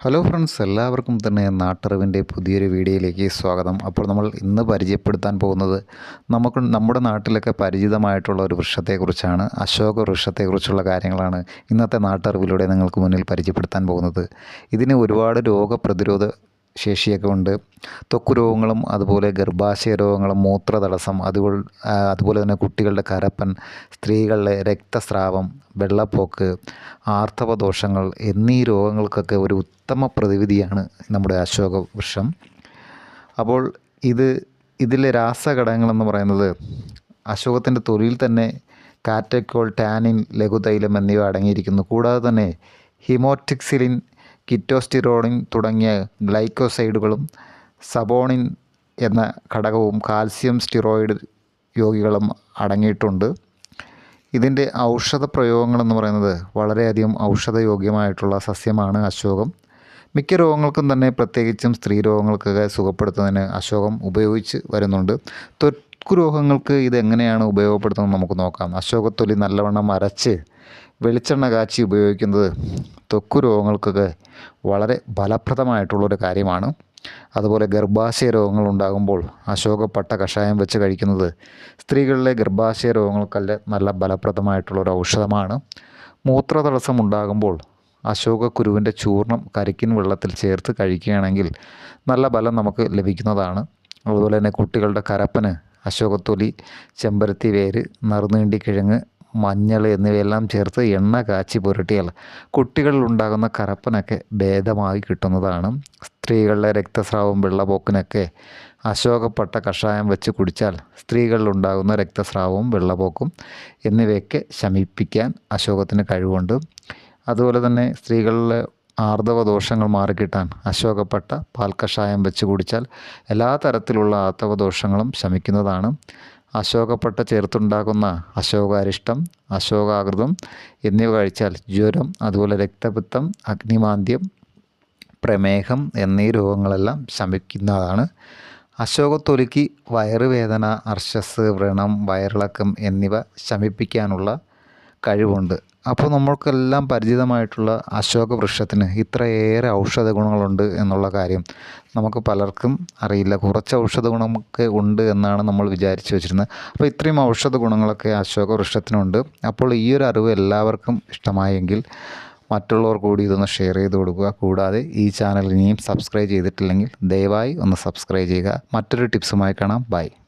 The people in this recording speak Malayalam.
ഹലോ ഫ്രണ്ട്സ് എല്ലാവർക്കും തന്നെ നാട്ടറിവിന്റെ പുതിയൊരു വീഡിയോയിലേക്ക് സ്വാഗതം. അപ്പോൾ നമ്മൾ ഇന്ന് പരിചയപ്പെടുത്താൻ പോകുന്നത് നമുക്ക് നമ്മുടെ നാട്ടിലൊക്കെ പരിചിതമായിട്ടുള്ള ഒരു വൃക്ഷത്തെക്കുറിച്ചാണ് അശോക വൃക്ഷത്തെക്കുറിച്ചുള്ള കാര്യങ്ങളാണ് ഇന്നത്തെ നാട്ടറിവിലൂടെ നിങ്ങൾക്ക് മുന്നിൽ പരിചയപ്പെടുത്താൻ പോകുന്നത്. ഇതിന് ഒരുപാട് രോഗപ്രതിരോധ ശേഷിയൊക്കെ ഉണ്ട്. ത്വക്ക് രോഗങ്ങളും അതുപോലെ ഗർഭാശയ രോഗങ്ങളും മൂത്രതടസ്സം അതുപോലെ അതുപോലെ തന്നെ കുട്ടികളുടെ കരപ്പൻ സ്ത്രീകളുടെ രക്തസ്രാവം വെള്ളപ്പോക്ക് ആർത്തവദോഷങ്ങൾ എന്നീ രോഗങ്ങൾക്കൊക്കെ ഒരു ഉത്തമ പ്രതിവിധിയാണ് നമ്മുടെ അശോക വൃക്ഷം അപ്പോൾ ഇത് ഇതിലെ രാസഘടകങ്ങളെന്ന് പറയുന്നത് അശോകത്തിന്റെ തൊലിയിൽ തന്നെ കാറ്റക്കോൾ ടാനിൻ ലഘുതൈലം എന്നിവ അടങ്ങിയിരിക്കുന്നു. കൂടാതെ തന്നെ ഹിമോറ്റിക്സിലിൻ കിറ്റോസ്റ്റിറോണിൻ തുടങ്ങിയ ഗ്ലൈക്കോസൈഡുകളും സബോണിൻ എന്ന ഘടകവും കാൽസ്യം സ്റ്റിറോയിഡ് യോഗികളും അടങ്ങിയിട്ടുണ്ട്. ഇതിന്റെ ഔഷധ പ്രയോഗങ്ങളെന്ന് പറയുന്നത് വളരെയധികം ഔഷധയോഗ്യമായിട്ടുള്ള സസ്യമാണ് അശോകം. മിക്ക രോഗങ്ങൾക്കും തന്നെ പ്രത്യേകിച്ചും സ്ത്രീ രോഗങ്ങൾക്കൊക്കെ സുഖപ്പെടുത്തുന്നതിന് അശോകം ഉപയോഗിച്ച് വരുന്നുണ്ട്. തൊക്കു രോഗങ്ങൾക്ക് ഇത് എങ്ങനെയാണ് ഉപയോഗപ്പെടുത്തുന്നത് നമുക്ക് നോക്കാം. അശോകത്തൊലി നല്ലവണ്ണം അരച്ച് വെളിച്ചെണ്ണ കാച്ചി ഉപയോഗിക്കുന്നത് ത്വക്ക് രോഗങ്ങൾക്കൊക്കെ വളരെ ഫലപ്രദമായിട്ടുള്ളൊരു കാര്യമാണ്. അതുപോലെ ഗർഭാശയ രോഗങ്ങൾ ഉണ്ടാകുമ്പോൾ അശോകപ്പട്ട കഷായം വെച്ച് കഴിക്കുന്നത് സ്ത്രീകളിലെ ഗർഭാശയ രോഗങ്ങൾക്കല്ല നല്ല ഫലപ്രദമായിട്ടുള്ളൊരു ഔഷധമാണ്. മൂത്രതടസ്സം ഉണ്ടാകുമ്പോൾ അശോകക്കുരുവിന്റെ ചൂർണം കരിക്കിൻ വെള്ളത്തിൽ ചേർത്ത് കഴിക്കുകയാണെങ്കിൽ നല്ല ഫലം നമുക്ക് ലഭിക്കുന്നതാണ്. അതുപോലെ തന്നെ കുട്ടികളുടെ കരപ്പന് അശോകത്തൊലി ചെമ്പരത്തി വേര് നറുനീണ്ടി കിഴങ്ങ് മഞ്ഞൾ എന്നിവയെല്ലാം ചേർത്ത് എണ്ണ കാച്ചി പുരട്ടിയാൽ കുട്ടികളിൽ ഉണ്ടാകുന്ന കറപ്പനൊക്കെ ഭേദമായി കിട്ടുന്നതാണ്. സ്ത്രീകളുടെ രക്തസ്രാവം വെള്ളപോക്കിനൊക്കെ അശോകപ്പെട്ട കഷായം വെച്ച് കുടിച്ചാൽ സ്ത്രീകളിൽ ഉണ്ടാകുന്ന രക്തസ്രാവവും വെള്ളപോക്കും എന്നിവയൊക്കെ ശമിപ്പിക്കാൻ അശോകത്തിന് കഴിവുണ്ട്. അതുപോലെ തന്നെ സ്ത്രീകളിലെ ആർദവ ദോഷങ്ങൾ മാറിക്കിട്ടാൻ അശോകപ്പെട്ട പാൽ കഷായം വെച്ച് കുടിച്ചാൽ എല്ലാ തരത്തിലുള്ള ആർദവ ദോഷങ്ങളും ശമിക്കുന്നതാണ്. അശോകപ്പട്ട ചേർത്തുണ്ടാക്കുന്ന അശോകാരിഷ്ടം അശോകാകൃതം എന്നിവ കഴിച്ചാൽ ജ്വരം അതുപോലെ രക്തപിത്തം അഗ്നിമാന്ദ്യം പ്രമേഹം എന്നീ രോഗങ്ങളെല്ലാം ശമിക്കുന്നതാണ്. അശോകത്തൊലിക്ക് വയറുവേദന അർശസ് വ്രണം വയറിളക്കം എന്നിവ ശമിപ്പിക്കാനുള്ള കഴിവുണ്ട്. അപ്പോൾ നമ്മൾക്കെല്ലാം പരിചിതമായിട്ടുള്ള അശോക വൃക്ഷത്തിന് ഇത്രയേറെ ഔഷധ ഗുണങ്ങളുണ്ട് എന്നുള്ള കാര്യം നമുക്ക് പലർക്കും അറിയില്ല. കുറച്ച് ഔഷധ ഗുണമൊക്കെ ഉണ്ട് എന്നാണ് നമ്മൾ വിചാരിച്ചു വെച്ചിരുന്നത്. അപ്പോൾ ഇത്രയും ഔഷധ ഗുണങ്ങളൊക്കെ അശോക വൃക്ഷത്തിനുണ്ട്. അപ്പോൾ ഈ ഒരു അറിവ് എല്ലാവർക്കും ഇഷ്ടമായെങ്കിൽ മറ്റുള്ളവർ കൂടി ഇതൊന്ന് ഷെയർ ചെയ്ത് കൊടുക്കുക. കൂടാതെ ഈ ചാനൽ ഇനിയും സബ്സ്ക്രൈബ് ചെയ്തിട്ടില്ലെങ്കിൽ ദയവായി ഒന്ന് സബ്സ്ക്രൈബ് ചെയ്യുക. മറ്റൊരു ടിപ്സുമായി കാണാം. ബൈ.